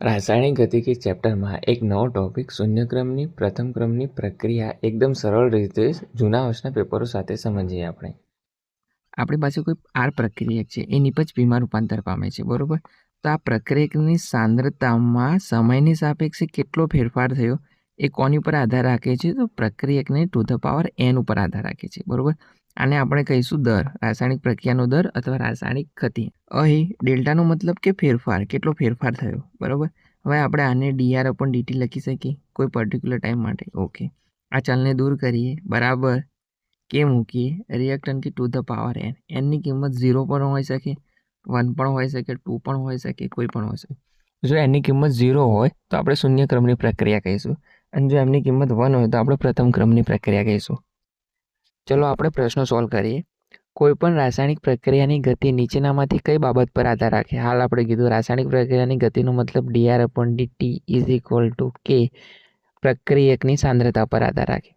રાસાયણિક ગતિકી ચેપ્ટરમાં એક નવો ટોપિક શૂન્યક્રમની પ્રથમ ક્રમની પ્રક્રિયા એકદમ સરળ રીતે જૂના વર્ષના પેપરો સાથે સમજીએ આપણે. આપણી પાસે કોઈ આર પ્રક્રિયક છે, એ નિપજ પીમાં રૂપાંતર પામે છે, બરોબર? તો આ પ્રક્રિયકની સાંદ્રતામાં સમયની સાપેક્ષે કેટલો ફેરફાર થયો, એ કોની ઉપર આધાર રાખે છે? તો પ્રક્રિયકને ટુ ધ પાવર એન ઉપર આધાર રાખે છે, બરોબર? આને આપણે કહીશું દર, રાસાયણિક પ્રક્રિયાનો દર અથવા રાસાયણિક ગતિ અહીં ડેલ્ટાનો મતલબ કે ફેરફાર, કેટલો ફેરફાર થયો, બરાબર? હવે આપણે આને ડીઆર અપન ડીટી લખી શકીએ, કોઈ પર્ટિક્યુલર ટાઈમ માટે. ઓકે આ ચલને દૂર કરીએ, બરાબર, કે મૂકીએ રિએક્ટન કે ટુ ધ પાવર એન એનની કિંમત ઝીરો પણ હોઈ શકે વન પણ હોઈ શકે ટુ પણ હોઈ શકે, કોઈ પણ હોઈ શકે. જો એની કિંમત ઝીરો હોય, તો આપણે શૂન્ય ક્રમની પ્રક્રિયા કહીશું. અને જો એમની કિંમત વન હોય, તો આપણે પ્રથમ ક્રમની પ્રક્રિયા કહીશું. ચલો આપણે પ્રશ્નો સોલ્વ કરીએ. કોઈપણ રાસાયણિક પ્રક્રિયાની ગતિ નીચેનામાંથી કઈ બાબત પર આધાર રાખે? હાલ આપણે કીધું રાસાયણિક પ્રક્રિયાની ગતિનો મતલબ d r upon d t is equal to k પ્રક્રિયકની સાંદ્રતા પર આધાર રાખે.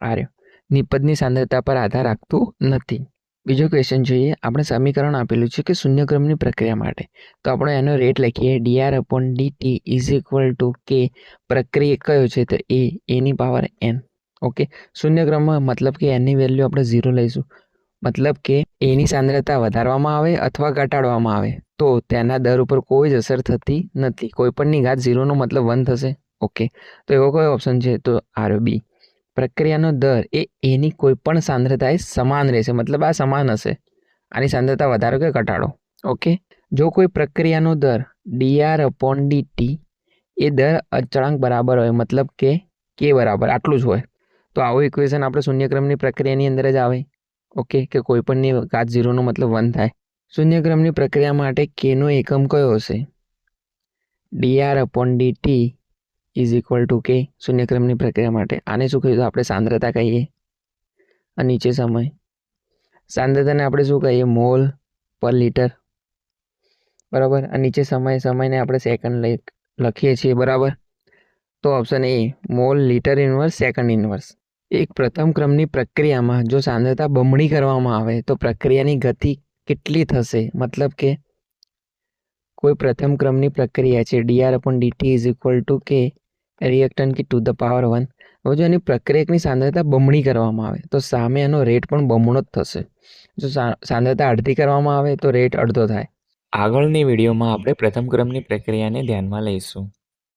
આર્યો. નિપજની સાંદ્રતા પર આધાર રાખતું નથી. બીજો ક્વેશ્ચન જોઈએ. આપણે સમીકરણ આપેલું છે કે શૂન્યક્રમની પ્રક્રિયા માટે. તો આપણે એનો રેટ લખીએ. D r upon d t is equal to k પ્રક્રિય કયો છે? તો એ એની પાવર એન ઓકે? શૂન્યક્રમમાં મતલબ કે એની વેલ્યુ આપણે ઝીરો લઈશું. મતલબ કે એની સાંદ્રતા વધારવામાં આવે અથવા ઘટાડવામાં આવે. તો તેના દર ઉપર કોઈ જ અસર થતી નથી. કોઈપણની ઘાત ઝીરોનો મતલબ વન થશે. ઓકે? તો એવો કયો ઓપ્શન છે? તો આર બી પ્રક્રિયાનો દર એ એની કોઈ પણ સાંદ્રતાએ સમાન રહેશે. મતલબ આ સમાન હશે. આની સાંદ્રતા વધારો કે ઘટાડો. ઓકે? જો કોઈ પ્રક્રિયાનો દર ડીઆર અપોન ડીટી એ દર અચળાંક બરાબર હોય, મતલબ કે કે બરાબર, આટલું જ હોય. તો આવું ઇક્વેશન આપણે શૂન્યક્રમની પ્રક્રિયાની અંદર જ આવે. ઓકે કે કોઈપણની ઘાત ઝીરોનો મતલબ વન થાય. શૂન્યક્રમની પ્રક્રિયા માટે કેનો એકમ કયો હશે? D r upon d t is equal to k શૂન્યક્રમની પ્રક્રિયા માટે. આને શું કહીએ તો આપણે સાંદ્રતા કહીએ. અને નીચે સમય. સાંદ્રતાને આપણે શું કહીએ? મોલ પર લીટર. બરાબર? અને નીચે સમય, સમયને આપણે સેકન્ડ લખીએ છીએ. બરાબર? તો option A mole litre inverse second inverse એક પ્રથમ ક્રમની પ્રક્રિયામાં જો સાંદ્રતા બમણી કરવામાં આવે, તો પ્રક્રિયાની ગતિ કેટલી થશે? મતલબ કે કોઈ પ્રથમ ક્રમની પ્રક્રિયા છે d r upon d t is equal to k reactant કે ટુ ધ પાવર વન હવે જો એની પ્રક્રિયકની સાંદ્રતા બમણી કરવામાં આવે, તો સામે એનો રેટ પણ બમણો જ થશે. જો સાંદ્રતા અડધી કરવામાં આવે, તો રેટ અડધો થાય. આગળની વિડીયોમાં આપણે પ્રથમ ક્રમની પ્રક્રિયાને ધ્યાનમાં લઈશું.